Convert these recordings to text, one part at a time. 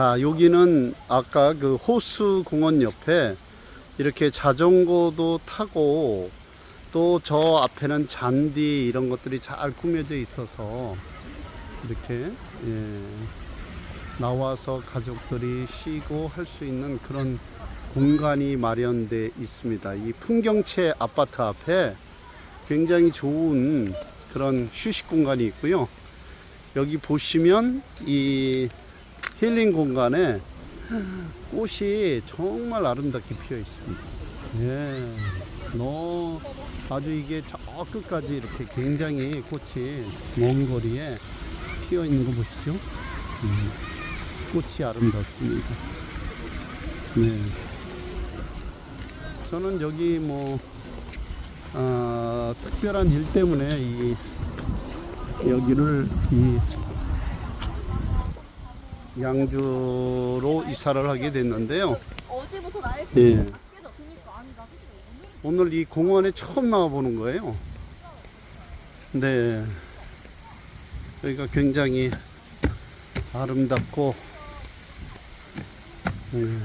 자, 여기는 아까 그 호수 공원 옆에 이렇게 자전거도 타고 또 저 앞에는 잔디 이런 것들이 잘 꾸며져 있어서 이렇게 예, 나와서 가족들이 쉬고 할 수 있는 그런 공간이 마련돼 있습니다. 이 풍경채 아파트 앞에 굉장히 좋은 그런 휴식 공간이 있고요. 여기 보시면 이 힐링 공간에 꽃이 정말 아름답게 피어 있습니다. 예, 너 아주 이게 저 끝까지 이렇게 굉장히 꽃이 먼 거리에 피어 있는 거 보시죠. 음, 꽃이 아름답습니다. 네. 저는 여기 뭐 아, 특별한 일 때문에 이 여기를 이 양주로 이사를 하게 됐는데요. 예. 오늘 이 공원에 처음 나와 보는 거예요. 네. 여기가 굉장히 아름답고, 네.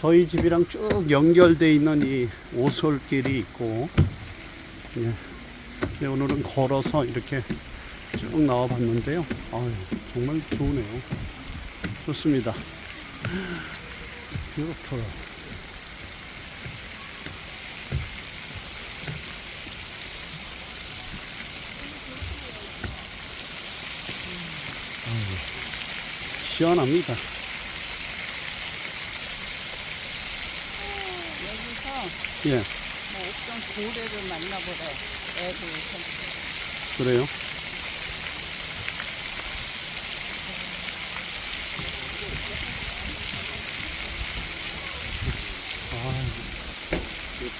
저희 집이랑 쭉 연결되어 있는 이 오솔길이 있고, 네. 네, 오늘은 걸어서 이렇게 쭉 나와 봤는데요. 아유, 정말 좋으네요. 좋습니다. beautiful. 시원합니다. 여기서 예, 뭐 옥정 고래를 만나보래. 애들 참 그래요.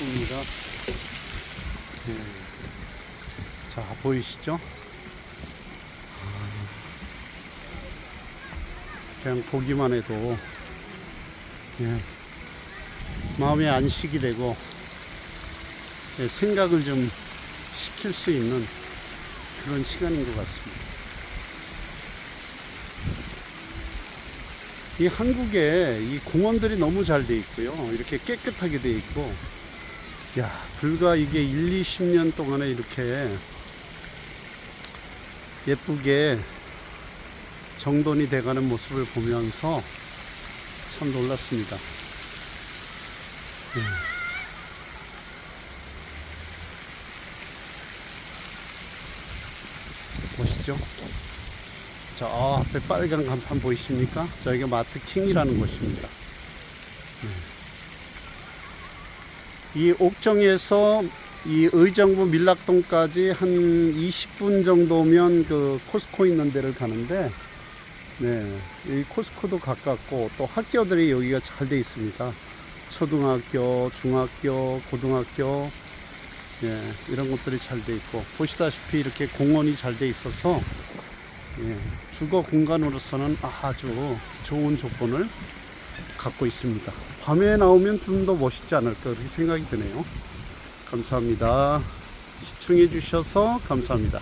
예쁩니다. 예. 자, 보이시죠? 아, 그냥 보기만 해도 예, 마음이 안식이 되고 예, 생각을 좀 시킬 수 있는 그런 시간인 것 같습니다. 이 한국에 이 공원들이 너무 잘 돼 있고요. 이렇게 깨끗하게 돼 있고, 야, 불과 이게 1, 20년 동안에 이렇게 예쁘게 정돈이 돼가는 모습을 보면서 참 놀랐습니다. 예. 보시죠. 저 앞에 빨간 간판 보이십니까? 저희가 마트 킹이라는 곳입니다. 네. 이 옥정에서 이 의정부 밀락동까지 한 20분 정도면 그 코스코 있는 데를 가는데, 네, 이 코스코도 가깝고 또 학교들이 여기가 잘 돼 있습니다. 초등학교, 중학교, 고등학교, 예, 이런 것들이 잘 돼 있고 보시다시피 이렇게 공원이 잘 돼 있어서 예, 주거 공간으로서는 아주 좋은 조건을 갖고 있습니다. 밤에 나오면 좀 더 멋있지 않을까 그렇게 생각이 드네요. 감사합니다. 시청해 주셔서 감사합니다.